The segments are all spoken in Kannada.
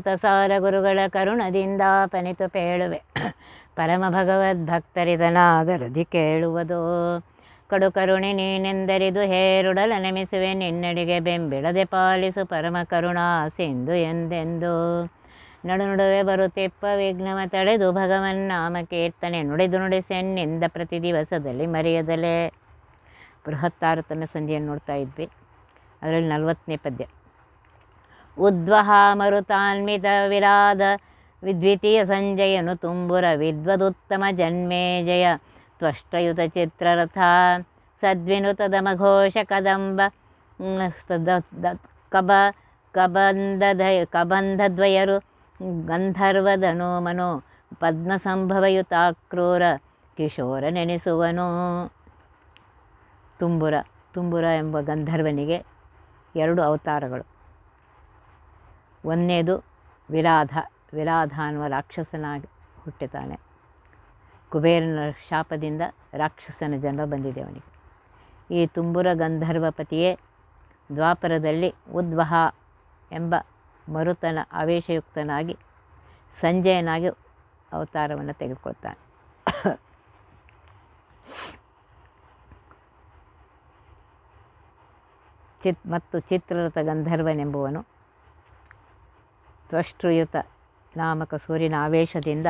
ಸಾರ ಗುರುಗಳ ಕರುಣದಿಂದ ಪನಿತು ಪೇಳುವೆ. ಪರಮ ಭಗವದ್ ಭಗವದ್ಭಕ್ತರಿದನಾದರದಿ ಕೇಳುವುದು. ಕಡು ಕರುಣೆ ನೀನೆಂದರಿದು ಹೇರುಡಲ ನೆಮಿಸುವೆ. ನಿನ್ನಡಿಗೆ ಬೆಂಬಿಡದೆ ಪಾಲಿಸು ಪರಮ ಕರುಣಾ ಸಿಂಧು ಎಂದೆಂದು. ನಡು ನಡುವೆ ಬರುತ್ತಿಪ್ಪ ವಿಘ್ನವ ತಡೆದು ಭಗವನ್ನಾಮ ಕೀರ್ತನೆ ನುಡಿದು ನುಡಿಸೆನ್ನಿಂದ ಪ್ರತಿ ದಿವಸದಲ್ಲಿ ಮರೆಯದಲೇ. ಬೃಹತ್ತಾರತಮ್ಯ ಸಂಧಿಯನ್ನು ನೋಡ್ತಾ ಇದ್ವಿ. ಅದರಲ್ಲಿ ನಲವತ್ತನೇ ಪದ್ಯ. ಉದ್ವಹ ಮರುತಾನ್ವಿತ ವಿರಾದ ವಿದ್ವಿತೀಯ ಸಂಜಯನು ತುಂಬುರ ವಿದ್ವದುತ್ತಮ ಜನ್ಮೇಜಯ ತ್ವಷ್ಟಯುತ ಚಿತ್ರರಥ ಸದ್ವಿನುತದಮಘೋಷ ಕದಂಬ ಮ್, ಸ್ತದ- ದ- ಕಬ ಕಬಂಧದ ಕಬಂಧದ್ವಯರು ಗಂಧರ್ವದನು ಮನು ಪದ್ಮಸಂಭವಯುತಾಕ್ರೂರ ಕಿಶೋರ ನೆನೆಸುವನು. ತುಂಬುರ ತುಂಬುರ ಎಂಬ ಗಂಧರ್ವನಿಗೆ ಎರಡು ಅವತಾರಗಳು. ಒಂದನೇದು ವಿರಾಧ ವಿರಾಧ ಅನ್ನುವ ರಾಕ್ಷಸನಾಗಿ ಹುಟ್ಟಿದ್ದಾನೆ. ಕುಬೇರನ ಶಾಪದಿಂದ ರಾಕ್ಷಸನ ಜನ್ಮ ಬಂದಿದೆ ಅವನಿಗೆ. ಈ ತುಂಬುರ ಗಂಧರ್ವಪತಿಯೇ ದ್ವಾಪರದಲ್ಲಿ ಉದ್ವಹ ಎಂಬ ಮರುತನ ಆವೇಶಯುಕ್ತನಾಗಿ ಸಂಜಯನಾಗಿ ಅವತಾರವನ್ನು ತೆಗೆದುಕೊಳ್ತಾನೆ. ಚಿತ್ ಮತ್ತು ಚಿತ್ರರಥ ಗಂಧರ್ವನೆಂಬುವನು ತ್ವಷ್ಟೃಯುತ ನಾಮಕ ಸೂರ್ಯನ ಆವೇಶದಿಂದ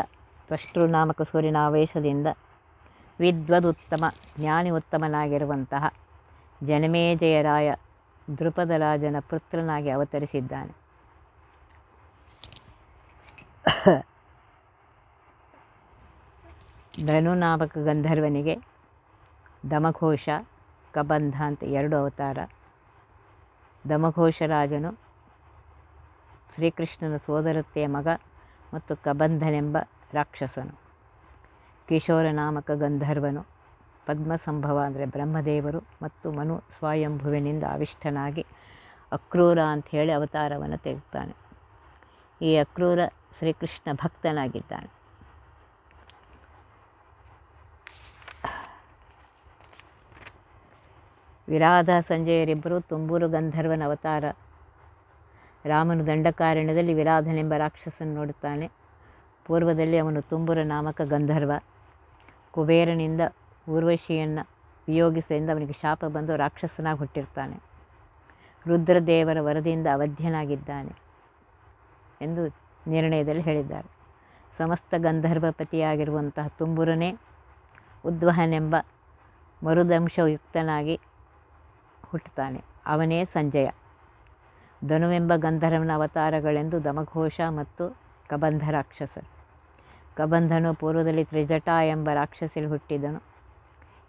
ತ್ವಷ್ಟೃ ನಾಮಕ ಸೂರ್ಯನ ಆವೇಶದಿಂದ ವಿದ್ವದುತ್ತಮ ಜ್ಞಾನಿ ಉತ್ತಮನಾಗಿರುವಂತಹ ಜನಮೇಜಯರಾಯ ದೃಪದರಾಜನ ಪುತ್ರನಾಗಿ ಅವತರಿಸಿದ್ದಾನೆ. ಧನು ನಾಮಕ ಗಂಧರ್ವನಿಗೆ ದಮಘೋಷ, ಕಬಂಧ ಅಂತ ಎರಡು ಅವತಾರ. ದಮಘೋಷರಾಜನು ಶ್ರೀಕೃಷ್ಣನ ಸೋದರತ್ತೆಯ ಮಗ ಮತ್ತು ಕಬಂಧನೆಂಬ ರಾಕ್ಷಸನು. ಕಿಶೋರ ನಾಮಕ ಗಂಧರ್ವನು, ಪದ್ಮಸಂಭವ ಅಂದರೆ ಬ್ರಹ್ಮದೇವರು ಮತ್ತು ಮನು ಸ್ವಯಂಭುವಿನಿಂದ ಅವಿಷ್ಟನಾಗಿ ಅಕ್ರೂರ ಅಂತ ಹೇಳಿ ಅವತಾರವನ್ನು ತೆಗುತ್ತಾನೆ ಈ ಅಕ್ರೂರ ಶ್ರೀಕೃಷ್ಣ ಭಕ್ತನಾಗಿದ್ದಾನೆ. ವಿರಾಧ ಸಂಜಯರಿಬ್ಬರು ತುಂಬೂರು ಗಂಧರ್ವನ ಅವತಾರ ರಾಮನು ದಂಡಕಾರಣ್ಯದಲ್ಲಿ ವಿರಾಧನೆಂಬ ರಾಕ್ಷಸನ್ನು ನೋಡುತ್ತಾನೆ. ಪೂರ್ವದಲ್ಲಿ ಅವನು ತುಂಬುರ ನಾಮಕ ಗಂಧರ್ವ. ಕುಬೇರನಿಂದ ಊರ್ವಶಿಯನ್ನು ವಿಯೋಗಿಸಿದ ಅವನಿಗೆ ಶಾಪ ಬಂದು ರಾಕ್ಷಸನಾಗಿ ಹುಟ್ಟಿರ್ತಾನೆ. ರುದ್ರದೇವರ ವರದಿಯಿಂದ ಅವಧ್ಯನಾಗಿದ್ದಾನೆ ಎಂದು ನಿರ್ಣಯದಲ್ಲಿ ಹೇಳಿದ್ದಾರೆ. ಸಮಸ್ತ ಗಂಧರ್ವಪತಿಯಾಗಿರುವಂತಹ ತುಂಬುರನೇ ಉದ್ವಹನೆಂಬ ಮರುದಂಶಯುಕ್ತನಾಗಿ ಹುಟ್ಟುತ್ತಾನೆ. ಅವನೇ ಸಂಜಯ. ಧನುವೆಂಬ ಗಂಧರ್ವನ ಅವತಾರಗಳೆಂದು ದಮಘೋಷ ಮತ್ತು ಕಬಂಧ ರಾಕ್ಷಸ ಕಬಂಧನು ಪೂರ್ವದಲ್ಲಿ ತ್ರಿಜಟ ಎಂಬ ರಾಕ್ಷಸಿಲ್ ಹುಟ್ಟಿದನು.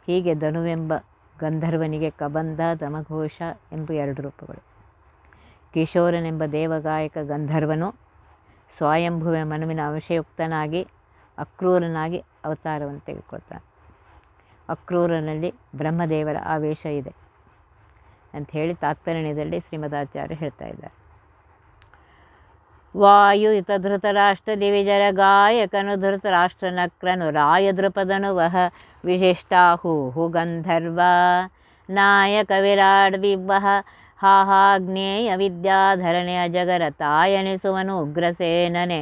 ಹೀಗೆ ಧನುವೆಂಬ ಗಂಧರ್ವನಿಗೆ ಕಬಂಧ, ದಮಘೋಷ ಎಂಬ ಎರಡು ರೂಪಗಳು. ಕಿಶೋರನೆಂಬ ದೇವಗಾಯಕ ಗಂಧರ್ವನು ಸ್ವಯಂಭುವೆ ಮನುವಿನ ಅಂಶಯುಕ್ತನಾಗಿ ಅಕ್ರೂರನಾಗಿ ಅವತಾರವನ್ನು ತೆಗೆದುಕೊಳ್ತಾನೆ. ಅಕ್ರೂರನಲ್ಲಿ ಬ್ರಹ್ಮದೇವರ ಆವೇಶ ಇದೆ. ಅಂತ ಹೇಳಿ ತಾತ್ಪರ್ಯದಲ್ಲಿ ಶ್ರೀಮದಾಚಾರ್ಯ ಹೇಳ್ತಾ ಇದ್ದಾರೆ. ವಾಯು ಧೃತ ರಾಷ್ಟ್ರ ದಿವಿಜರ ಗಾಯಕನು ಧೃತರಾಷ್ಟ್ರ ನಕ್ರನು ರಾಯ ದೃಪದನು ವಹ ವಿಶಿಷ್ಟಾಹೂಹು ಗಂಧರ್ವ. ನಾಯಕ ವಿರಾಡ್ ವಿವಹ ಹಾಹಾಗ್ನೇಯ ವಿದ್ಯಾಧರಣೆಯ ಜಗರ ತಾಯನಿಸುವನು ಉಗ್ರಸೇನನೆ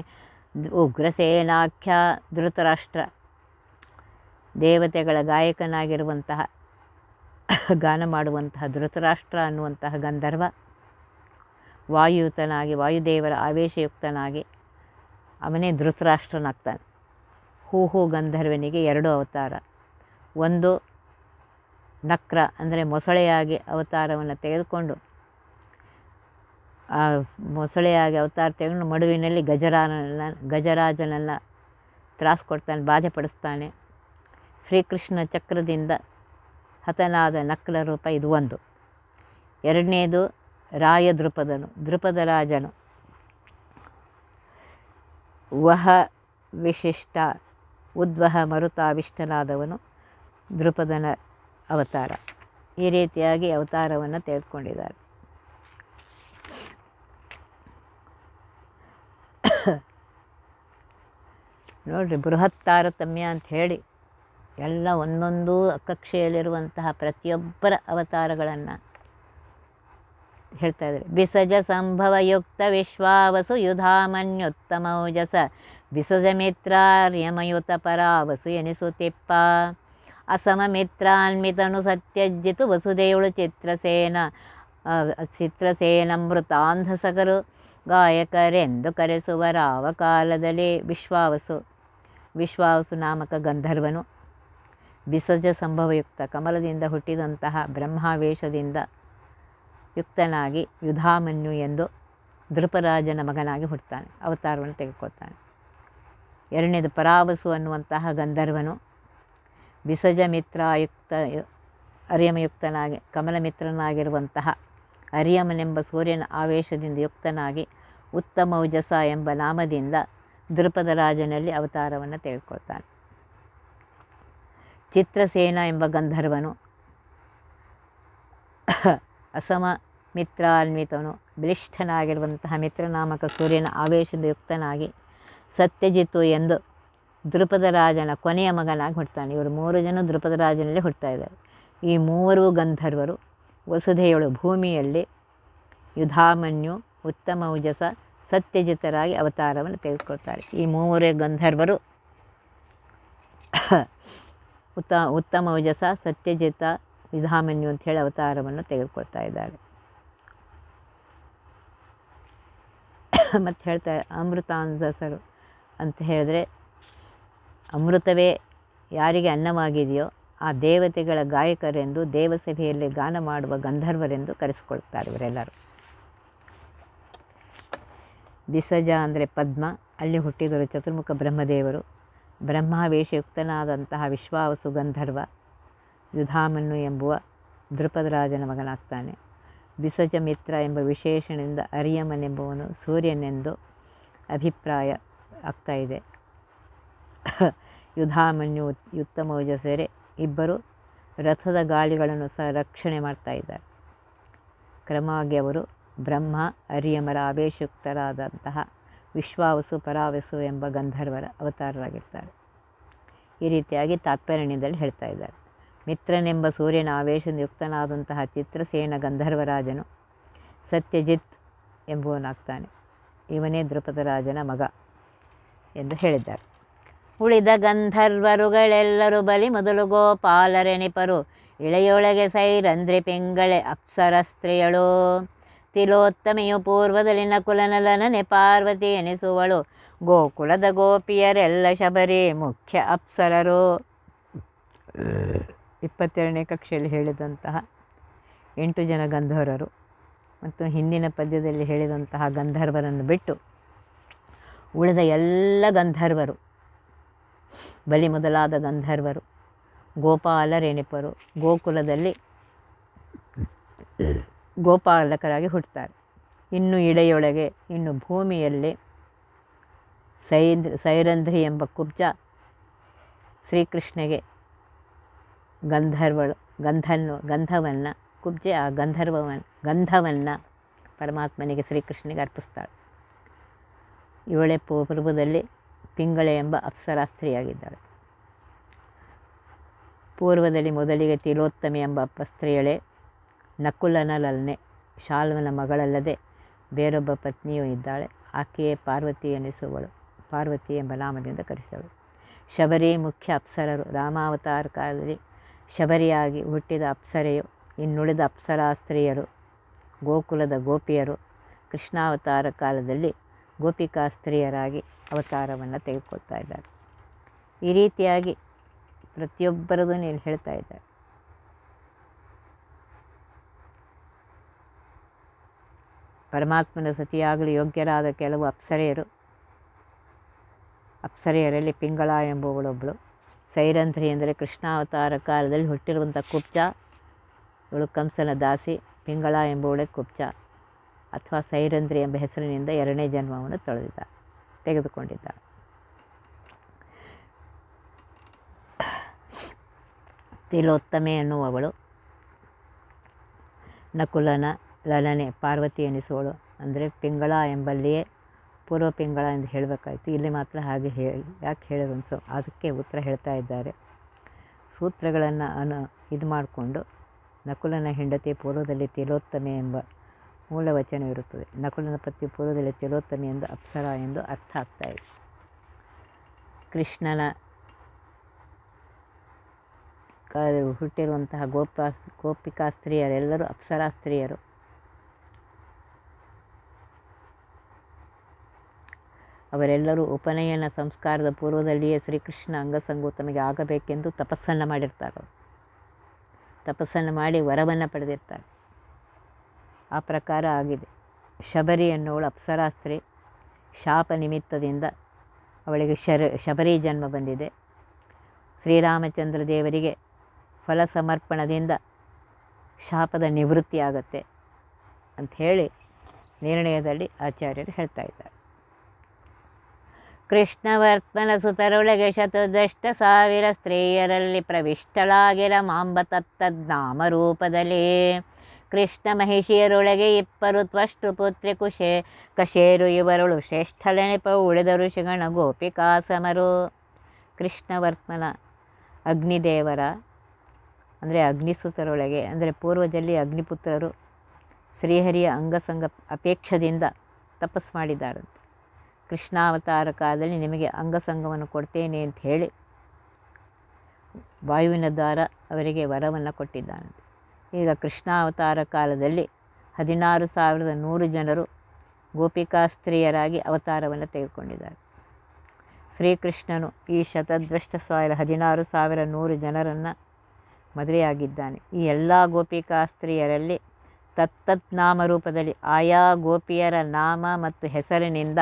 ಉಗ್ರಸೇನಾಖ್ಯ ಧೃತರಾಷ್ಟ್ರ. ದೇವತೆಗಳ ಗಾಯಕನಾಗಿರುವಂತಹ ಗಾನ ಮಾಡುವಂತಹ ಧೃತರಾಷ್ಟ್ರ ಅನ್ನುವಂತಹ ಗಂಧರ್ವ ವಾಯುಯುತನಾಗಿ ವಾಯುದೇವರ ಆವೇಶಯುಕ್ತನಾಗಿ ಅವನೇ ಧೃತರಾಷ್ಟ್ರನಾಗ್ತಾನೆ. ಹೂ ಹೂ ಗಂಧರ್ವನಿಗೆ ಎರಡು ಅವತಾರ. ಒಂದು ನಕ್ರ, ಅಂದರೆ ಮೊಸಳೆಯಾಗಿ ಅವತಾರವನ್ನು ತೆಗೆದುಕೊಂಡು, ಆ ಮೊಸಳೆಯಾಗಿ ಅವತಾರ ತೆಗೆದು ಮಡುವಿನಲ್ಲಿ ಗಜರಾನನ್ನ ಗಜರಾಜನನ್ನು ತ್ರಾಸು ಕೊಡ್ತಾನೆ ಬಾಧೆಪಡಿಸ್ತಾನೆ ಶ್ರೀಕೃಷ್ಣ ಚಕ್ರದಿಂದ ಹತನಾದ ನಕ್ಲ ರೂಪ ಇದು ಒಂದು. ಎರಡನೇದು ರಾಯ ದೃಪದನು, ದೃಪದ ರಾಜನು. ವಹ ವಿಶಿಷ್ಟ, ಉದ್ವಹ ಮರುತಾವಿಷ್ಟನಾದವನು ದೃಪದನ ಅವತಾರ. ಈ ರೀತಿಯಾಗಿ ಅವತಾರವನ್ನು ತೆಗೆದುಕೊಂಡಿದ್ದಾರೆ. ನೋಡಿರಿ ಬೃಹತ್ ತಾರತಮ್ಯ ಅಂತ ಹೇಳಿ ಎಲ್ಲ ಒಂದೊಂದು ಕಕ್ಷೆಯಲ್ಲಿರುವಂತಹ ಪ್ರತಿಯೊಬ್ಬರ ಅವತಾರಗಳನ್ನು ಹೇಳ್ತಾ ಇದ್ದಾರೆ. ಬಿಸಜ ಸಂಭವಯುಕ್ತ ವಿಶ್ವಾವಸು ಯುಧಾಮನ್ಯುತ್ತಮೌಜಸ ಬಿಸಜ ಮಿತ್ರಾರ್ಯಮಯುತ ಪರಾವಸು ಎನಿಸುತ್ತಿಪ್ಪ ಅಸಮ ಮಿತ್ರಾನ್ಮಿತನು ಸತ್ಯಜಿತು ವಸುದೇವಳು ಚಿತ್ರಸೇನ. ಚಿತ್ರಸೇನಮೃತಾಂಧಸಕರು ಗಾಯಕರೆಂದು ಕರೆಸುವ ರಾವ ಕಾಲದಲ್ಲಿ ವಿಶ್ವಾವಸು. ವಿಶ್ವಾವಸು ನಾಮಕ ಗಂಧರ್ವನು. ಬಿಸಜ ಸಂಭವಯುಕ್ತ ಕಮಲದಿಂದ ಹುಟ್ಟಿದಂತಹ ಬ್ರಹ್ಮಾವೇಶದಿಂದ ಯುಕ್ತನಾಗಿ ಯುಧಾಮನ್ಯು ಎಂದು ದೃಪರಾಜನ ಮಗನಾಗಿ ಹುಟ್ಟುತ್ತಾನೆ, ಅವತಾರವನ್ನು ತೆಗೆದುಕೊಳ್ತಾನೆ. ಎರಡನೇದು ಪರಾವಸು ಅನ್ನುವಂತಹ ಗಂಧರ್ವನು ಬಿಸಜ ಮಿತ್ರಾಯುಕ್ತ, ಅರಿಯಮಯುಕ್ತನಾಗಿ, ಕಮಲಮಿತ್ರನಾಗಿರುವಂತಹ ಅರಿಯಮನೆಂಬ ಸೂರ್ಯನ ಆವೇಶದಿಂದ ಯುಕ್ತನಾಗಿ ಉತ್ತಮೌಜಸ ಎಂಬ ನಾಮದಿಂದ ದೃಪದ ರಾಜನಲ್ಲಿ ಅವತಾರವನ್ನು ತೆಗೆದುಕೊಳ್ತಾನೆ. ಚಿತ್ರಸೇನ ಎಂಬ ಗಂಧರ್ವನು. ಅಸಮ ಮಿತ್ರಾನ್ವಿತನು. ಬಲಿಷ್ಠನಾಗಿರುವಂತಹ ಮಿತ್ರನಾಮಕ ಸೂರ್ಯನ ಆವೇಶದಿಂದ ಯುಕ್ತನಾಗಿ ಸತ್ಯಜಿತ್ತು ಎಂದು ದೃಪದ ರಾಜನ ಕೊನೆಯ ಮಗನಾಗಿ ಹುಡ್ತಾನೆ ಇವರು ಮೂರು ಜನ ದೃಪದ ರಾಜನಲ್ಲಿ ಹುಡ್ತಾ ಇದ್ದಾರೆ. ಈ ಮೂವರು ಗಂಧರ್ವರು ವಸುಧೆಯಳು ಭೂಮಿಯಲ್ಲಿ ಯುಧಾಮನ್ಯು ಉತ್ತಮ ಉಜಸ ಸತ್ಯಜಿತರಾಗಿ ಅವತಾರವನ್ನು ತೆಗೆದುಕೊಳ್ತಾರೆ. ಈ ಮೂವರೇ ಗಂಧರ್ವರು ಉತ್ತ ಉತ್ತಮೌಜಸ ಸತ್ಯಜಿತ ವಿಧಾಮನ್ಯು ಅಂಥೇಳಿ ಅವತಾರವನ್ನು ತೆಗೆದುಕೊಳ್ತಾ ಇದ್ದಾರೆ. ಮತ್ತು ಹೇಳ್ತಾ ಅಮೃತಾಂಧಸರು ಅಂತ ಹೇಳಿದ್ರೆ, ಅಮೃತವೇ ಯಾರಿಗೆ ಅನ್ನವಾಗಿದೆಯೋ ಆ ದೇವತೆಗಳ ಗಾಯಕರೆಂದು ದೇವಸಭೆಯಲ್ಲಿ ಗಾನ ಮಾಡುವ ಗಂಧರ್ವರೆಂದು ಕರೆಸಿಕೊಳ್ತಾರೆ ಇವರೆಲ್ಲರೂ. ಬಿಸಜ ಅಂದರೆ ಪದ್ಮ, ಅಲ್ಲಿ ಹುಟ್ಟಿದರು ಚತುರ್ಮುಖ ಬ್ರಹ್ಮದೇವರು. ಬ್ರಹ್ಮಾವೇಶಯುಕ್ತನಾದಂತಹ ವಿಶ್ವಾವಸು ಗಂಧರ್ವ ಯುಧಾಮನ್ನು ಎಂಬುವ ದೃಪದರಾಜನ ಮಗನಾಗ್ತಾನೆ. ಬಿಸಜ ಮಿತ್ರ ಎಂಬ ವಿಶೇಷಣದಿಂದ ಅರಿಯಮನೆಂಬುವನು ಸೂರ್ಯನೆಂದು ಅಭಿಪ್ರಾಯ ಆಗ್ತಾ ಇದೆ. ಯುಧಾಮನ್ಯು ಯುತ್ತಮೋಜಸರೆ ಇಬ್ಬರು ರಥದ ಗಾಳಿಗಳನ್ನು ಸಹ ರಕ್ಷಣೆ ಮಾಡ್ತಾ ಇದ್ದಾರೆ. ಕ್ರಮವಾಗಿ ಅವರು ಬ್ರಹ್ಮ, ಅರಿಯಮರ ಆವೇಶಯುಕ್ತರಾದಂತಹ ವಿಶ್ವಾವಸು ಪರಾವಸು ಎಂಬ ಗಂಧರ್ವರ ಅವತಾರರಾಗಿರ್ತಾರೆ. ಈ ರೀತಿಯಾಗಿ ತಾತ್ಪರ್ಯದಲ್ಲಿ ಹೇಳ್ತಾ ಇದ್ದಾರೆ. ಮಿತ್ರನೆಂಬ ಸೂರ್ಯನ ಆವೇಶದಿಂದ ಯುಕ್ತನಾದಂತಹ ಚಿತ್ರಸೇನ ಗಂಧರ್ವರಾಜನು ಸತ್ಯಜಿತ್ ಎಂಬುವನಾಗ್ತಾನೆ. ಇವನೇ ದ್ರುಪದರಾಜನ ಮಗ ಎಂದು ಹೇಳಿದ್ದಾರೆ. ಉಳಿದ ಗಂಧರ್ವರುಗಳೆಲ್ಲರೂ ಬಲಿ ಮೊದಲು ಗೋಪಾಲರೆನಿಪರು. ಇಳೆಯೊಳಗೆ ಸೈರಂದ್ರಿ ಪಿಂಗಳೆ ಅಪ್ಸರ ಸ್ತ್ರೀಯಳು ತಿಲೋತ್ತಮೆಯು ಪೂರ್ವದಲ್ಲಿ ನಕುಲನಲನನೆ ಪಾರ್ವತಿ ಎನಿಸುವಳು ಗೋಕುಲದ ಗೋಪಿಯರೆಲ್ಲ ಶಬರಿ, ಮುಖ್ಯ ಅಪ್ಸರರು. ಇಪ್ಪತ್ತೆರಡನೇ ಕಕ್ಷೆಯಲ್ಲಿ ಹೇಳಿದಂತಹ ಎಂಟು ಜನ ಗಂಧರ್ವರು ಮತ್ತು ಹಿಂದಿನ ಪದ್ಯದಲ್ಲಿ ಹೇಳಿದಂತಹ ಗಂಧರ್ವರನ್ನು ಬಿಟ್ಟು ಉಳಿದ ಎಲ್ಲ ಗಂಧರ್ವರು, ಬಲಿ ಮೊದಲಾದ ಗಂಧರ್ವರು, ಗೋಪಾಲರೆನಿಪರು, ಗೋಕುಲದಲ್ಲಿ ಗೋಪಾಲಕರಾಗಿ ಹುಟ್ಟುತ್ತಾರೆ ಇನ್ನು ಇಡೆಯೊಳಗೆ, ಇನ್ನು ಭೂಮಿಯಲ್ಲಿ ಸೈಂದ್ರ ಸೈರಂಧ್ರಿ ಎಂಬ ಕುಬ್ಜ ಶ್ರೀಕೃಷ್ಣಗೆ ಗಂಧರ್ವಳು, ಗಂಧನ್ನು, ಗಂಧವನ್ನು, ಕುಬ್ಜೆ ಆ ಗಂಧರ್ವವನ್ನು, ಗಂಧವನ್ನು ಪರಮಾತ್ಮನಿಗೆ ಶ್ರೀಕೃಷ್ಣನಿಗೆ ಅರ್ಪಿಸ್ತಾಳೆ. ಇವಳೆ ಪೂರ್ವದಲ್ಲಿ ಪಿಂಗಳೆ ಎಂಬ ಅಪ್ಸರಾಸ್ತ್ರೀಯಾಗಿದ್ದಾಳೆ. ಪೂರ್ವದಲ್ಲಿ ಮೊದಲಿಗೆ ತಿಲೋತ್ತಮಿ ಎಂಬ ಅಪ್ಪ ನಕುಲನ ಲಲ್ನೆ ಶಾಲ್ವನ ಮಗಳಲ್ಲದೆ ಬೇರೊಬ್ಬ ಪತ್ನಿಯೂ ಇದ್ದಾಳೆ. ಆಕೆಯೇ ಪಾರ್ವತಿ ಎನಿಸುವಳು. ಪಾರ್ವತಿ ಎಂಬ ನಾಮದಿಂದ ಕರೆಸಿದಳು ಶಬರಿ ಮುಖ್ಯ ಅಪ್ಸರರು. ರಾಮಾವತಾರ ಕಾಲದಲ್ಲಿ ಶಬರಿಯಾಗಿ ಹುಟ್ಟಿದ ಅಪ್ಸರೆಯು, ಇನ್ನುಳಿದ ಅಪ್ಸರಾ ಸ್ತ್ರೀಯರು, ಗೋಕುಲದ ಗೋಪಿಯರು, ಕೃಷ್ಣಾವತಾರ ಕಾಲದಲ್ಲಿ ಗೋಪಿಕಾ ಸ್ತ್ರೀಯರಾಗಿ ಅವತಾರವನ್ನು ತೆಗೆದುಕೊಳ್ತಾ ಇದ್ದಾರೆ. ಈ ರೀತಿಯಾಗಿ ಪ್ರತಿಯೊಬ್ಬರಿಗೂ ನೀನು ಹೇಳ್ತಾ ಇದ್ದಾರೆ. ಪರಮಾತ್ಮನ ಸತಿಯಾಗಲು ಯೋಗ್ಯರಾದ ಕೆಲವು ಅಪ್ಸರೆಯರು, ಅಪ್ಸರೆಯರಲ್ಲಿ ಪಿಂಗಳ ಎಂಬುವಳೊಬ್ಬಳು. ಸೈರಂಧ್ರಿ ಅಂದರೆ ಕೃಷ್ಣಾವತಾರ ಕಾಲದಲ್ಲಿ ಹುಟ್ಟಿರುವಂಥ ಕುಬ್ಜ, ಇವಳು ಕಂಸನ ದಾಸಿ, ಪಿಂಗಳ ಎಂಬುವಳೆ ಕುಬ್ಜ, ಅಥವಾ ಸೈರಂಧ್ರಿ ಎಂಬ ಹೆಸರಿನಿಂದ ಎರಡನೇ ಜನ್ಮವನ್ನು ತೊಳೆದಿದ್ದ, ತೆಗೆದುಕೊಂಡಿದ್ದ. ತಿಲೋತ್ತಮೆ ಎನ್ನುವವಳು ನಕುಲನ ಲಲನೆ, ಪಾರ್ವತಿ ಎನಿಸೋಳು ಅಂದರೆ ಪಿಂಗಳ ಎಂಬಲ್ಲಿಯೇ ಪೂರ್ವ ಪಿಂಗಳ ಎಂದು ಹೇಳಬೇಕಾಯ್ತು. ಇಲ್ಲಿ ಮಾತ್ರ ಹಾಗೆ ಹೇಳಿ, ಯಾಕೆ ಹೇಳಿದ್ರು ಸೊ ಅದಕ್ಕೆ ಉತ್ತರ ಹೇಳ್ತಾ ಇದ್ದಾರೆ. ಸೂತ್ರಗಳನ್ನು ಅನು ಇದು ಮಾಡಿಕೊಂಡು ನಕುಲನ ಹೆಂಡತಿ ಪೂರ್ವದಲ್ಲಿ ತಿಲೋತ್ತಮೆ ಎಂಬ ಮೂಲ ವಚನವಿರುತ್ತದೆ ನಕುಲನ ಪತಿ ಪೂರ್ವದಲ್ಲಿ ತಿಲೋತ್ತಮೆ ಎಂದು ಅಪ್ಸರ ಎಂದು ಅರ್ಥ ಆಗ್ತಾ ಇದೆ. ಕೃಷ್ಣನ ಹುಟ್ಟಿರುವಂತಹ ಗೋಪಾ, ಗೋಪಿಕಾ ಸ್ತ್ರೀಯರೆಲ್ಲರೂ ಅಪ್ಸರಾ ಸ್ತ್ರೀಯರು. ಅವರೆಲ್ಲರೂ ಉಪನಯನ ಸಂಸ್ಕಾರದ ಪೂರ್ವದಲ್ಲಿಯೇ ಶ್ರೀಕೃಷ್ಣ ಅಂಗಸಂಗೋತನಿಗೆ ಆಗಬೇಕೆಂದು ತಪಸ್ಸನ್ನು ಮಾಡಿರ್ತಾರೆ ತಪಸ್ಸನ್ನು ಮಾಡಿ ವರವನ್ನು ಪಡೆದಿರ್ತಾರೆ. ಆ ಪ್ರಕಾರ ಆಗಿದೆ. ಶಬರಿ ಅನ್ನೋಳು ಅಪ್ಸರಾಸ್ತ್ರಿ. ಶಾಪ ನಿಮಿತ್ತದಿಂದ ಅವಳಿಗೆ ಶರ, ಶಬರಿ ಜನ್ಮ ಬಂದಿದೆ. ಶ್ರೀರಾಮಚಂದ್ರ ದೇವರಿಗೆ ಫಲ ಸಮರ್ಪಣದಿಂದ ಶಾಪದ ನಿವೃತ್ತಿ ಆಗತ್ತೆ ಅಂಥೇಳಿ ನಿರ್ಣಯದಲ್ಲಿ ಆಚಾರ್ಯರು ಹೇಳ್ತಾ ಇದ್ದಾರೆ. ಕೃಷ್ಣವರ್ತನ ಸುತರೊಳಗೆ ಶತದಷ್ಟ ಸಾವಿರ ಸ್ತ್ರೀಯರಲ್ಲಿ ಪ್ರವಿಷ್ಟಳಾಗಿರ ಮಾಂಬ ತತ್ತದ್ನಾಮ ರೂಪದಲ್ಲಿ ಕೃಷ್ಣ ಮಹಿಷಿಯರೊಳಗೆ ಇಪ್ಪರು ತ್ವಷ್ಟು ಪುತ್ರಿ ಕುಶೆ, ಕಶೇರು ಇವರಳು ಶ್ರೇಷ್ಠಲೆನೆಪ ಉಳಿದ ಋಷಿಗಣ ಗೋಪಿಕಾಸಮರು. ಕೃಷ್ಣವರ್ತನ ಅಗ್ನಿದೇವರ, ಅಂದರೆ ಅಗ್ನಿಸುತರೊಳಗೆ, ಅಂದರೆ ಪೂರ್ವದಲ್ಲಿ ಅಗ್ನಿಪುತ್ರರು ಶ್ರೀಹರಿಯ ಅಂಗಸಂಗ ಅಪೇಕ್ಷದಿಂದ ತಪಸ್ಸು ಮಾಡಿದ್ದಾರಂತೆ. ಕೃಷ್ಣಾವತಾರ ಕಾಲದಲ್ಲಿ ನಿಮಗೆ ಅಂಗಸಂಗವನ್ನು ಕೊಡ್ತೇನೆ ಅಂತ ಹೇಳಿ ವಾಯುವಿನ ದ್ವಾರ ಅವರಿಗೆ ವರವನ್ನು ಕೊಟ್ಟಿದ್ದಾನೆ. ಈಗ ಕೃಷ್ಣಾವತಾರ ಕಾಲದಲ್ಲಿ ಹದಿನಾರು ಸಾವಿರದ ನೂರು ಜನರು ಗೋಪಿಕಾ ಸ್ತ್ರೀಯರಾಗಿ ಅವತಾರವನ್ನು ತೆಗೆದುಕೊಂಡಿದ್ದಾರೆ. ಶ್ರೀಕೃಷ್ಣನು ಈ ಶತದ್ವಷ್ಟ ಸಾವಿರ ಹದಿನಾರು ಸಾವಿರ ನೂರು ಜನರನ್ನು ಮದುವೆಯಾಗಿದ್ದಾನೆ. ಈ ಎಲ್ಲ ಗೋಪಿಕಾ ಸ್ತ್ರೀಯರಲ್ಲಿ ತತ್ತತ್ ನಾಮರೂಪದಲ್ಲಿ ಆಯಾ ಗೋಪಿಯರ ನಾಮ ಮತ್ತು ಹೆಸರಿನಿಂದ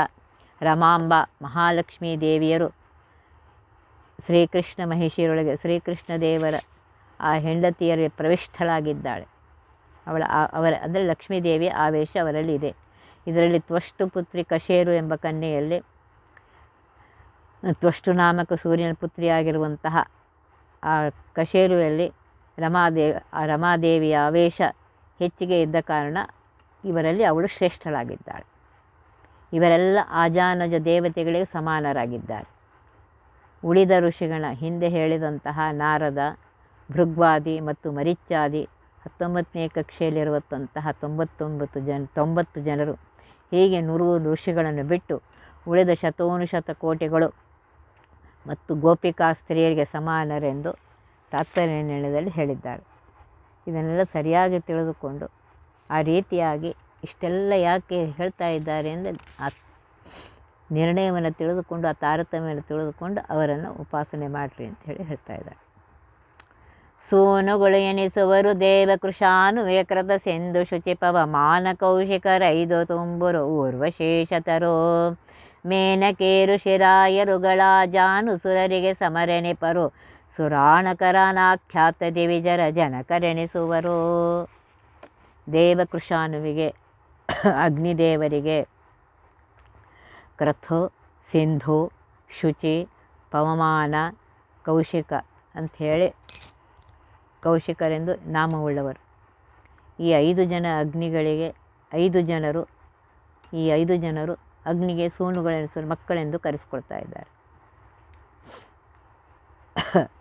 ರಮಾಂಬ ಮಹಾಲಕ್ಷ್ಮೀ ದೇವಿಯರು ಶ್ರೀಕೃಷ್ಣ ಮಹಿಷಿಯರೊಳಗೆ ಶ್ರೀಕೃಷ್ಣ ದೇವರ ಆ ಹೆಂಡತಿಯರಿಗೆ ಪ್ರವಿಷ್ಠಳಾಗಿದ್ದಾಳೆ. ಅವಳ ಅವರ, ಅಂದರೆ ಲಕ್ಷ್ಮೀದೇವಿ ಆವೇಶ ಅವರಲ್ಲಿ ಇದೆ ಇದರಲ್ಲಿ ತ್ವಷ್ಟು ಪುತ್ರಿ ಕಶೇರು ಎಂಬ ಕನ್ಯೆಯಲ್ಲಿ, ತ್ವಷ್ಟು ನಾಮಕ ಸೂರ್ಯನ ಪುತ್ರಿಯಾಗಿರುವಂತಹ ಆ ಕಶೇರುವಲ್ಲಿ ರಮಾದೇವಿ ಆ ರಮಾದೇವಿಯ ಆವೇಶ ಹೆಚ್ಚಿಗೆ ಇದ್ದ ಕಾರಣ ಇವರಲ್ಲಿ ಅವಳು ಶ್ರೇಷ್ಠಳಾಗಿದ್ದಾಳೆ. ಇವರೆಲ್ಲ ಆಜಾನಜ ದೇವತೆಗಳಿಗೆ ಸಮಾನರಾಗಿದ್ದಾರೆ. ಉಳಿದ ಋಷಿಗಳ ಹಿಂದೆ ಹೇಳಿದಂತಹ ನಾರದ ಭೃಗ್ವಾದಿ ಮತ್ತು ಮರಿಚ್ಚಾದಿ ಹತ್ತೊಂಬತ್ತನೇ ಕಕ್ಷೆಯಲ್ಲಿರುವಂತಹ ತೊಂಬತ್ತೊಂಬತ್ತು ಜನ, ತೊಂಬತ್ತು ಜನರು ಹೀಗೆ ನೂರು ಋಷಿಗಳನ್ನು ಬಿಟ್ಟು ಉಳಿದ ಶತೋನುಶತ ಕೋಟಿಗಳು ಮತ್ತು ಗೋಪಿಕಾ ಸ್ತ್ರೀಯರಿಗೆ ಸಮಾನರೆಂದು ತಾತ್ಪರ್ಯ ನಿರ್ಣಯದಲ್ಲಿ ಹೇಳಿದ್ದಾರೆ. ಇದನ್ನೆಲ್ಲ ಸರಿಯಾಗಿ ತಿಳಿದುಕೊಂಡು ಆ ರೀತಿಯಾಗಿ ಇಷ್ಟೆಲ್ಲ ಯಾಕೆ ಹೇಳ್ತಾ ಇದ್ದಾರೆ ಅಂದರೆ ಆ ನಿರ್ಣಯವನ್ನು ತಿಳಿದುಕೊಂಡು, ಆ ತಾರತಮ್ಯವನ್ನು ತಿಳಿದುಕೊಂಡು ಅವರನ್ನು ಉಪಾಸನೆ ಮಾಡಿರಿ ಅಂತ ಹೇಳಿ ಹೇಳ್ತಾ ಇದ್ದಾರೆ. ಸೋನುಗಳು ಎನಿಸುವರು ದೇವಕೃಶಾನು ಏಕೃತ ಸೆಂದು ಶುಚಿ ಪವಮಾನ ಕೌಶಿಕರೈದು ತುಂಬುರು ಊರ್ವಶೇಷತರೋ ಮೇನಕೇರು ಶಿರಾಯರುಗಳ ಜಾನು ಸುರರಿಗೆ ಸಮರೆನಿಪರು ಸುರಾಣಕರನಾಖ್ಯಾತ ದಿವಿಜರ ಜನಕರೆನಿಸುವರು. ದೇವಕೃಶಾನುವಿಗೆ ಅಗ್ನಿದೇವರಿಗೆ ಕ್ರಥು, ಸಿಂಧು, ಶುಚಿ, ಪವಮಾನ, ಕೌಶಿಕ ಅಂಥೇಳಿ ಕೌಶಿಕರೆಂದು ನಾಮವುಳ್ಳವರು. ಈ ಐದು ಜನ ಅಗ್ನಿಗಳಿಗೆ ಐದು ಜನರು, ಈ ಐದು ಜನರು ಅಗ್ನಿಗೆ ಸೂನುಗಳೆನಿಸಲು ಮಕ್ಕಳೆಂದು ಕರೆಸಿಕೊಳ್ತಾ ಇದ್ದಾರೆ.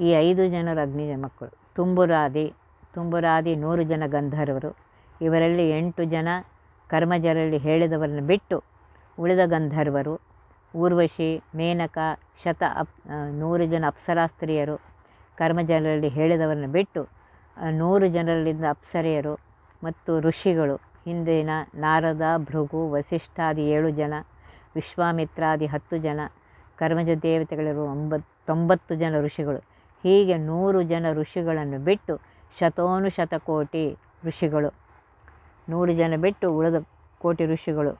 ಈ ಐದು ಜನರು ಅಗ್ನಿ ಮಕ್ಕಳು. ತುಂಬುರಾದಿ ತುಂಬುರಾದಿ ನೂರು ಜನ ಗಂಧರ್ವರು. ಇವರಲ್ಲಿ ಎಂಟು ಜನ ಕರ್ಮಜರಲ್ಲಿ ಹೇಳಿದವರನ್ನು ಬಿಟ್ಟು ಉಳಿದ ಗಂಧರ್ವರು, ಊರ್ವಶಿ, ಮೇನಕ, ಶತ ಅಪ್ ನೂರು ಜನ ಅಪ್ಸರಾ ಸ್ತ್ರೀಯರು ಕರ್ಮಜರಲ್ಲಿ ಹೇಳಿದವರನ್ನು ಬಿಟ್ಟು ನೂರು ಜನರಲ್ಲಿದ್ದ ಅಪ್ಸರೆಯರು ಮತ್ತು ಋಷಿಗಳು, ಹಿಂದಿನ ನಾರದ ಭೃಗು, ವಸಿಷ್ಠಾದಿ ಏಳು ಜನ, ವಿಶ್ವಾಮಿತ್ರಾದಿ ಹತ್ತು ಜನ, ಕರ್ಮಜ ದೇವತೆಗಳಿರುವ ಒಂಬತ್ತು ತೊಂಬತ್ತು ಜನ ಋಷಿಗಳು. ಹೀಗೆ ನೂರು ಜನ ಋಷಿಗಳನ್ನು ಬಿಟ್ಟು ಶತೋನು ಶತಕೋಟಿ ಋಷಿಗಳು. ನೂರು ಜನ ಬಿಟ್ಟು ಉಳಿದ ಕೋಟಿ ಋಷಿಗಳು.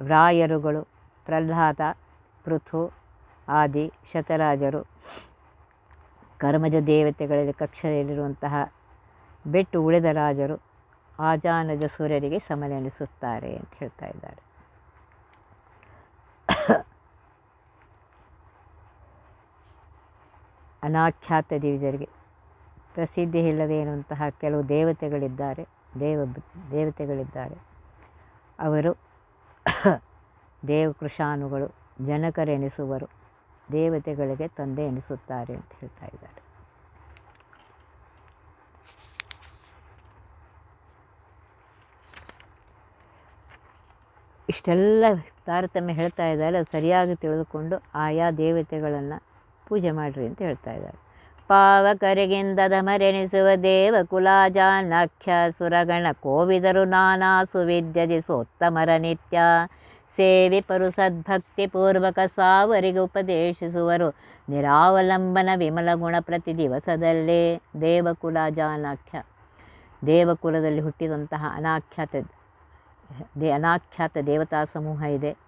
ರಾಯರುಗಳು ಪ್ರಹ್ಲಾದ, ಪೃಥು ಆದಿ ಶತರಾಜರು. ಕರ್ಮಜ ದೇವತೆಗಳಲ್ಲಿ ಕಕ್ಷೆಯಲ್ಲಿರುವಂತಹ ಬಿಟ್ಟು ಉಳಿದ ರಾಜರು ಆಜಾನಜ ಸೂರ್ಯರಿಗೆ ಸಮನೆನಿಸುತ್ತಾರೆ ಅಂತ ಹೇಳ್ತಾ ಇದ್ದಾರೆ. ಅನಾಖ್ಯಾತ ದಿವಿಜರಿಗೆ. ಪ್ರಸಿದ್ಧಿ ಇಲ್ಲದೇ ಇರುವಂತಹ ಕೆಲವು ದೇವತೆಗಳಿದ್ದಾರೆ, ದೇವ, ದೇವತೆಗಳಿದ್ದಾರೆ. ಅವರು ದೇವಕೃಶಾನುಗಳು ಜನಕರೆನಿಸುವರು ದೇವತೆಗಳಿಗೆ ತಂದೆ ಎನಿಸುತ್ತಾರೆ ಅಂತ ಹೇಳ್ತಾ ಇದ್ದಾರೆ. ಇಷ್ಟೆಲ್ಲ ತಾರತಮ್ಯ ಹೇಳ್ತಾ ಇದ್ದಾರೆ ಸರಿಯಾಗಿ ತಿಳಿದುಕೊಂಡು ಆಯಾ ದೇವತೆಗಳನ್ನು ಪೂಜೆ ಮಾಡಿರಿ ಅಂತ ಹೇಳ್ತಾ ಇದ್ದಾರೆ. ಪಾವಕರಿಗಿಂದ ಮರೆನಿಸುವ ದೇವ ಕುಲಾಜಾನಾಖ್ಯ ಸುರಗಣ ಕೋವಿದರು ನಾನಾ ಸುವಿದ್ಯದಿ ಸೋತ್ತಮರ ನಿತ್ಯ. ಸೇವಿಪರು ಸದ್ಭಕ್ತಿ ಪೂರ್ವಕ ಸ್ವಾವರಿಗೆ ಉಪದೇಶಿಸುವರು. ನಿರಾವಲಂಬನ ವಿಮಲ ಗುಣ ಪ್ರತಿ ದಿವಸದಲ್ಲೇ ದೇವಕುಲಾಜಾನಾಖ್ಯ ದೇವಕುಲದಲ್ಲಿ ಹುಟ್ಟಿದಂತಹ ಅನಾಖ್ಯಾತ ದೇ ಅನಾಖ್ಯಾತ ದೇವತಾ ಸಮೂಹ ಇದೆ.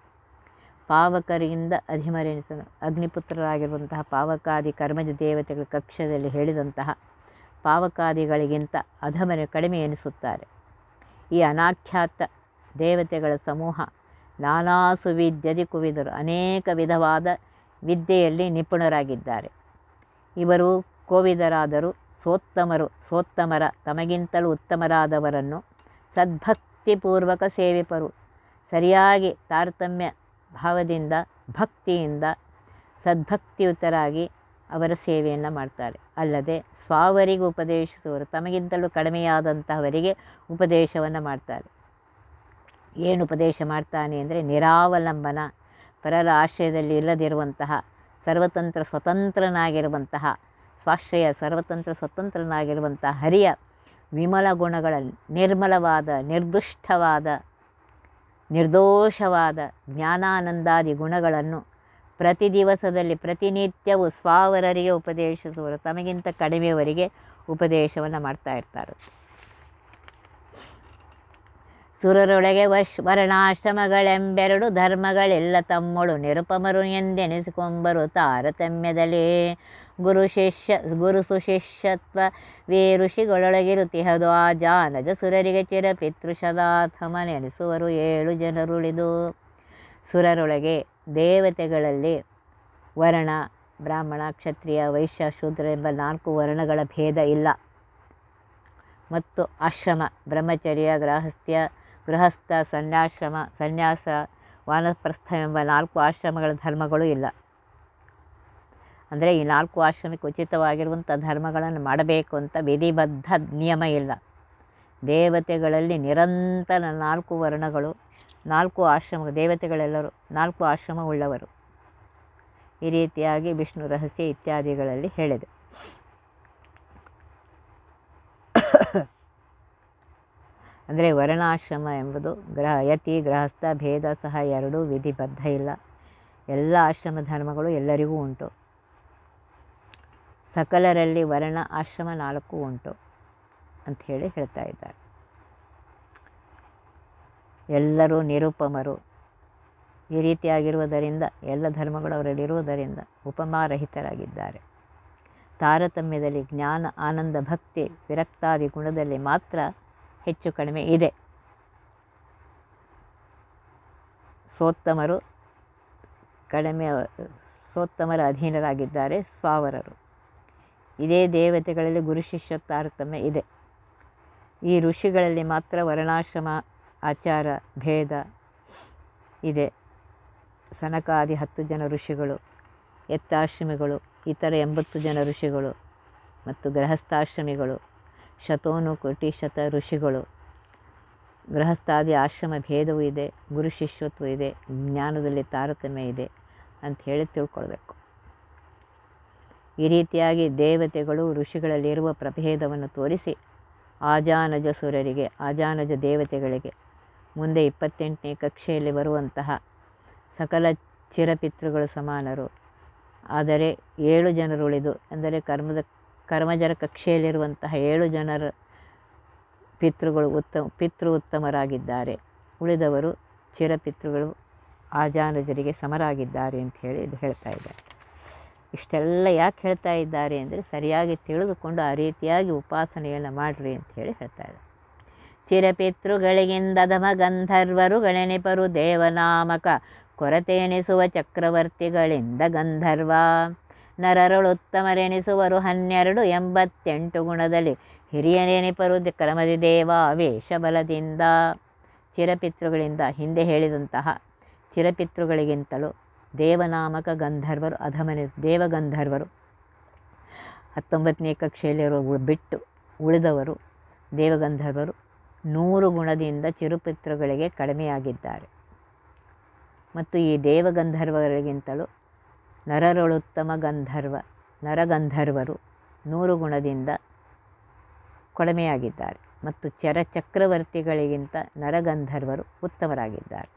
ಪಾವಕರಿಂದ ಅಧಿಮರೆನಿಸನು. ಅಗ್ನಿಪುತ್ರರಾಗಿರುವಂತಹ ಪಾವಕಾದಿ ಕರ್ಮಜ ದೇವತೆಗಳ ಕಕ್ಷದಲ್ಲಿ ಹೇಳಿದಂತಹ ಪಾವಕಾದಿಗಳಿಗಿಂತ ಅಧಮರೆ ಕಡಿಮೆ ಎನಿಸುತ್ತಾರೆ. ಈ ಅನಾಖ್ಯಾತ ದೇವತೆಗಳ ಸಮೂಹ ನಾನಾ ಸುವಿದ್ಯದಿ ಕುವಿದರು. ಅನೇಕ ವಿಧವಾದ ವಿದ್ಯೆಯಲ್ಲಿ ನಿಪುಣರಾಗಿದ್ದಾರೆ. ಇವರು ಕೋವಿದರಾದರೂ ಸೋತ್ತಮರು. ಸೋತ್ತಮರ ತಮಗಿಂತಲೂ ಉತ್ತಮರಾದವರನ್ನು ಸದ್ಭಕ್ತಿಪೂರ್ವಕ ಸೇವಿಪರು. ಸರಿಯಾಗಿ ತಾರತಮ್ಯ ಭಾವದಿಂದ, ಭಕ್ತಿಯಿಂದ ಸದ್ಭಕ್ತಿಯುತರಾಗಿ ಅವರ ಸೇವೆಯನ್ನು ಮಾಡ್ತಾರೆ. ಅಲ್ಲದೆ ಸ್ವಾವರಿಗೆ ಉಪದೇಶಿಸುವರು. ತಮಗಿಂತಲೂ ಕಡಿಮೆಯಾದಂತಹವರಿಗೆ ಉಪದೇಶವನ್ನು ಮಾಡ್ತಾರೆ. ಏನು ಉಪದೇಶ ಮಾಡ್ತಾನೆ ಅಂದರೆ ನಿರಾವಲಂಬನ ಪರರ ಆಶ್ರಯದಲ್ಲಿ ಇಲ್ಲದಿರುವಂತಹ, ಸರ್ವತಂತ್ರ ಸ್ವತಂತ್ರನಾಗಿರುವಂತಹ, ಸ್ವಾಶ್ರಯ ಸರ್ವತಂತ್ರ ಸ್ವತಂತ್ರನಾಗಿರುವಂತಹ ಹರಿಯ ವಿಮಲ ಗುಣಗಳ ನಿರ್ಮಲವಾದ, ನಿರ್ದುಷ್ಟವಾದ ನಿರ್ದೋಷವಾದ ಜ್ಞಾನಾನಂದಾದಿ ಗುಣಗಳನ್ನು ಪ್ರತಿ ದಿವಸದಲ್ಲಿ ಪ್ರತಿನಿತ್ಯವೂ ಸ್ವಾವರರಿಗೆ ಉಪದೇಶಿಸುವರು. ತಮಗಿಂತ ಕಡಿಮೆಯವರಿಗೆ ಉಪದೇಶವನ್ನು ಮಾಡ್ತಾ ಇರ್ತಾರೆ. ಸುರರೊಳಗೆ ವರ್ಷ ವರ್ಣಾಶ್ರಮಗಳೆಂಬೆರಡು ಧರ್ಮಗಳೆಲ್ಲ ತಮ್ಮಳು ನಿರುಪಮರು ಎಂದೆನಿಸಿಕೊಂಬರು ತಾರತಮ್ಯದಲ್ಲಿ. ಗುರು ಶಿಷ್ಯ, ಗುರು ಸುಶಿಷ್ಯತ್ವ ವೇ ಋಷಿಗಳೊಳಗಿರುತಿಹದು ಆ ಜಾನಜ ಸುರರಿಗೆ ಚಿರ ಪಿತೃಶದಾಥಮನೆನಿಸುವರು ಏಳು ಜನರುಳಿದು ಸುರರೊಳಗೆ ದೇವತೆಗಳಲ್ಲಿ ವರ್ಣ, ಬ್ರಾಹ್ಮಣ, ಕ್ಷತ್ರಿಯ, ವೈಶ್ಯ, ಶೂದ್ರ ಎಂಬ ನಾಲ್ಕು ವರ್ಣಗಳ ಭೇದ ಇಲ್ಲ. ಮತ್ತು ಆಶ್ರಮ, ಬ್ರಹ್ಮಚರ್ಯ ಗೃಹಸ್ಥ್ಯ ಗೃಹಸ್ಥ, ಸನ್ಯಾಶ್ರಮ, ಸನ್ಯಾಸ ವಾನಪ್ರಸ್ಥ ಎಂಬ ನಾಲ್ಕು ಆಶ್ರಮಗಳ ಧರ್ಮಗಳು ಇಲ್ಲ. ಅಂದರೆ ಈ ನಾಲ್ಕು ಆಶ್ರಮಕ್ಕೆ ಉಚಿತವಾಗಿರುವಂಥ ಧರ್ಮಗಳನ್ನು ಮಾಡಬೇಕು ಅಂತ ವಿಧಿಬದ್ಧ ನಿಯಮ ಇಲ್ಲ. ದೇವತೆಗಳಲ್ಲಿ ನಿರಂತರ ನಾಲ್ಕು ವರ್ಣಗಳು, ನಾಲ್ಕು ಆಶ್ರಮ, ದೇವತೆಗಳೆಲ್ಲರೂ ನಾಲ್ಕು ಆಶ್ರಮ ಉಳ್ಳವರು. ಈ ರೀತಿಯಾಗಿ ವಿಷ್ಣು ರಹಸ್ಯ ಇತ್ಯಾದಿಗಳಲ್ಲಿ ಹೇಳಿದೆ. ಅಂದರೆ ವರ್ಣಾಶ್ರಮ ಎಂಬುದು ಗ್ರಹ, ಯತಿ, ಗೃಹಸ್ಥ, ಭೇದ ಸಹ ಎರಡೂ ವಿಧಿಬದ್ಧ ಇಲ್ಲ. ಎಲ್ಲ ಆಶ್ರಮ ಧರ್ಮಗಳು ಎಲ್ಲರಿಗೂ ಉಂಟು. ಸಕಲರಲ್ಲಿ ವರ್ಣ ಆಶ್ರಮ ನಾಲ್ಕು ಉಂಟು ಅಂಥೇಳಿ ಹೇಳ್ತಾ ಇದ್ದಾರೆ. ಎಲ್ಲರೂ ನಿರುಪಮರು. ಈ ರೀತಿಯಾಗಿರುವುದರಿಂದ, ಎಲ್ಲ ಧರ್ಮಗಳು ಅವರಲ್ಲಿರುವುದರಿಂದ ಉಪಮಾರಹಿತರಾಗಿದ್ದಾರೆ. ತಾರತಮ್ಯದಲ್ಲಿ ಜ್ಞಾನ, ಆನಂದ, ಭಕ್ತಿ, ವಿರಕ್ತಾದಿ ಗುಣದಲ್ಲಿ ಮಾತ್ರ ಹೆಚ್ಚು ಕಡಿಮೆ ಇದೆ. ಸೋತ್ತಮರು ಕಡಿಮೆ, ಸೋತ್ತಮರ ಅಧೀನರಾಗಿದ್ದಾರೆ, ಸ್ವಾವರರು. ಇದೇ ದೇವತೆಗಳಲ್ಲಿ ಗುರು ಶಿಷ್ಯ ತಾರತಮ್ಯ ಇದೆ. ಈ ಋಷಿಗಳಲ್ಲಿ ಮಾತ್ರ ವರ್ಣಾಶ್ರಮ, ಆಚಾರ, ಭೇದ ಇದೆ. ಸನಕಾದಿ ಹತ್ತು ಜನ ಋಷಿಗಳು, ಎತ್ತಾಶ್ರಮಿಗಳು, ಇತರ ಎಂಬತ್ತು ಜನ ಋಷಿಗಳು ಮತ್ತು ಗೃಹಸ್ಥಾಶ್ರಮಿಗಳು ಶತೋನು ಕೋಟಿ ಶತ ಋಷಿಗಳು ಗೃಹಸ್ಥಾದಿ ಆಶ್ರಮ ಭೇದವೂ ಇದೆ, ಗುರು ಶಿಷ್ಯತ್ವ ಇದೆ, ಜ್ಞಾನದಲ್ಲಿ ತಾರತಮ್ಯ ಇದೆ ಅಂತ ಹೇಳಿ ತಿಳ್ಕೊಳ್ಬೇಕು. ಈ ರೀತಿಯಾಗಿ ದೇವತೆಗಳು ಋಷಿಗಳಲ್ಲಿರುವ ಪ್ರಭೇದವನ್ನು ತೋರಿಸಿ ಆಜಾನಜ ಸುರರಿಗೆ ಆಜಾನಜ ದೇವತೆಗಳಿಗೆ ಮುಂದೆ ಇಪ್ಪತ್ತೆಂಟನೇ ಕಕ್ಷೆಯಲ್ಲಿ ಬರುವಂತಹ ಸಕಲ ಚಿರಪಿತೃಗಳು ಸಮಾನರು. ಆದರೆ ಏಳು ಜನರುಳಿದು, ಅಂದರೆ ಕರ್ಮದ ಕರ್ಮಜರ ಕಕ್ಷೆಯಲ್ಲಿರುವಂತಹ ಏಳು ಜನರ ಪಿತೃಗಳು ಉತ್ತಮ, ಪಿತೃ ಉತ್ತಮರಾಗಿದ್ದಾರೆ. ಉಳಿದವರು ಚಿರಪಿತೃಗಳು, ಆಜಾನಜರಿಗೆ ಸಮರಾಗಿದ್ದಾರೆ ಅಂತ ಹೇಳಿ ಇದು ಹೇಳ್ತಾ ಇದ್ದಾರೆ ಇಷ್ಟೆಲ್ಲ ಯಾಕೆ ಹೇಳ್ತಾ ಇದ್ದಾರೆ ಅಂದರೆ ಸರಿಯಾಗಿ ತಿಳಿದುಕೊಂಡು ಆ ರೀತಿಯಾಗಿ ಉಪಾಸನೆಯನ್ನು ಮಾಡಿರಿ ಅಂತ ಹೇಳಿ ಹೇಳ್ತಾ ಇದ್ದಾರೆ ಚಿರಪಿತೃಗಳಿಗಿಂದಧಮ ಗಂಧರ್ವರು ಗಣನೆಪರು ದೇವನಾಮಕ ಕೊರತೆಯೆನಿಸುವ ಚಕ್ರವರ್ತಿಗಳಿಂದ ಗಂಧರ್ವ. ನರರುಳುತ್ತಮರೆನಿಸುವರು ಹನ್ನೆರಡು ಎಂಬತ್ತೆಂಟು ಗುಣದಲ್ಲಿ ಹಿರಿಯನೆನಿಪರು ಕ್ರಮದಿ ದೇವ ವೇಷಬಲದಿಂದ. ಚಿರಪಿತೃಗಳಿಂದ ಹಿಂದೆ ಹೇಳಿದಂತಹ ಚಿರಪಿತೃಗಳಿಗಿಂತಲೂ ದೇವನಾಮಕ ಗಂಧರ್ವರು, ಅಧಮನಿ ದೇವಗಂಧರ್ವರು, ಹತ್ತೊಂಬತ್ತನೇ ಕಕ್ಷೆಯಲ್ಲಿರೋ ಬಿಟ್ಟು ಉಳಿದವರು ದೇವಗಂಧರ್ವರು ನೂರು ಗುಣದಿಂದ ಚಿರುಪಿತೃಗಳಿಗೆ ಕಡಿಮೆಯಾಗಿದ್ದಾರೆ. ಮತ್ತು ಈ ದೇವಗಂಧರ್ವರಿಗಿಂತಲೂ ನರರೊಳುತ್ತಮ ಗಂಧರ್ವ, ನರಗಂಧರ್ವರು ನೂರು ಗುಣದಿಂದ ಕೊಳಮೆಯಾಗಿದ್ದಾರೆ ಮತ್ತು ಚರಚಕ್ರವರ್ತಿಗಳಿಗಿಂತ ನರಗಂಧರ್ವರು ಉತ್ತಮರಾಗಿದ್ದಾರೆ.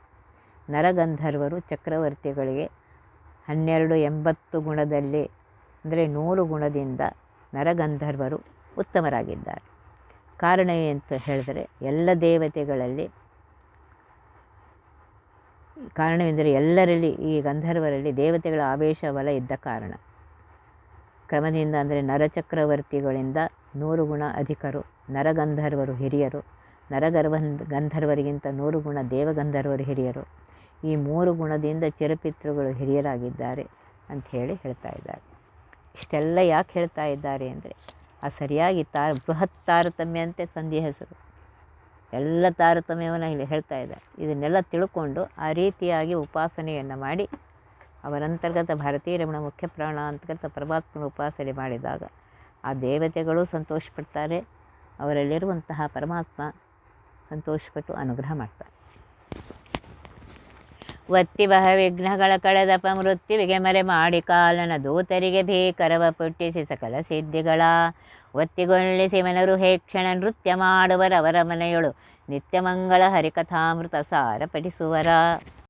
ನರಗಂಧರ್ವರು ಚಕ್ರವರ್ತಿಗಳಿಗೆ ಹನ್ನೆರಡು ಎಂಬತ್ತು ಗುಣದಲ್ಲಿ, ಅಂದರೆ ನೂರು ಗುಣದಿಂದ ನರಗಂಧರ್ವರು ಉತ್ತಮರಾಗಿದ್ದಾರೆ. ಕಾರಣ ಅಂತ ಹೇಳಿದರೆ, ಎಲ್ಲ ದೇವತೆಗಳಲ್ಲಿ ಕಾರಣವೆಂದರೆ ಎಲ್ಲರಲ್ಲಿ ಈ ಗಂಧರ್ವರಲ್ಲಿ ದೇವತೆಗಳ ಆವೇಶ ಬಲ ಇದ್ದ ಕಾರಣ. ಕ್ರಮದಿಂದ ಅಂದರೆ ನರಚಕ್ರವರ್ತಿಗಳಿಂದ ನೂರು ಗುಣ ಅಧಿಕರು, ನರಗಂಧರ್ವರು ಹಿರಿಯರು ನರಗರ್ವ ಗಂಧರ್ವರಿಗಿಂತ ನೂರು ಗುಣ ದೇವಗಂಧರ್ವರು ಹಿರಿಯರು, ಈ ಮೂರು ಗುಣದಿಂದ ಚಿರಪಿತೃಗಳು ಹಿರಿಯರಾಗಿದ್ದಾರೆ ಅಂಥೇಳಿ ಹೇಳ್ತಾ ಇದ್ದಾರೆ. ಇಷ್ಟೆಲ್ಲ ಯಾಕೆ ಹೇಳ್ತಾ ಇದ್ದಾರೆ ಅಂದರೆ, ಆ ಸರಿಯಾಗಿ ತಾ ಬೃಹತ್ ತಾರತಮ್ಯ ಅಂತೆ ಹೆಸರು. ಎಲ್ಲ ತಾರತಮ್ಯವನ್ನು ಇಲ್ಲಿ ಹೇಳ್ತಾ ಇದೆ ಇದನ್ನೆಲ್ಲ ತಿಳ್ಕೊಂಡು ಆ ರೀತಿಯಾಗಿ ಉಪಾಸನೆಯನ್ನು ಮಾಡಿ ಅವರಂತರ್ಗತ ಭಾರತೀಯ ರಮಣ ಮುಖ್ಯ ಪ್ರಾಣ ಅಂತರ್ಗತ ಪರಮಾತ್ಮನ ಉಪಾಸನೆ ಮಾಡಿದಾಗ ಆ ದೇವತೆಗಳು ಸಂತೋಷಪಡ್ತಾರೆ, ಅವರಲ್ಲಿರುವಂತಹ ಪರಮಾತ್ಮ ಸಂತೋಷಪಟ್ಟು ಅನುಗ್ರಹ ಮಾಡ್ತಾರೆ. ಒತ್ತಿವಹ ವಿಘ್ನಗಳ ಕಳೆದಪ ಮೃತ್ಯುವಿಗೆ ಮರೆ ಮಾಡಿ ಕಾಲನ ದೂತರಿಗೆ ಭೀಕರವ ಪುಟ್ಟಿಸಿ ಸಕಲ ಸಿದ್ಧಿಗಳ ಒತ್ತಿಗೊಳ್ಳಿಸಿ ಹೇ ಹೇಕ್ಷಣ ನೃತ್ಯ ಮಾಡುವರವರ ಮನೆಯೊಳು. ನಿತ್ಯಮಂಗಳ ಹರಿಕಥಾಮೃತ ಸಾರ ಪಠಿಸುವರ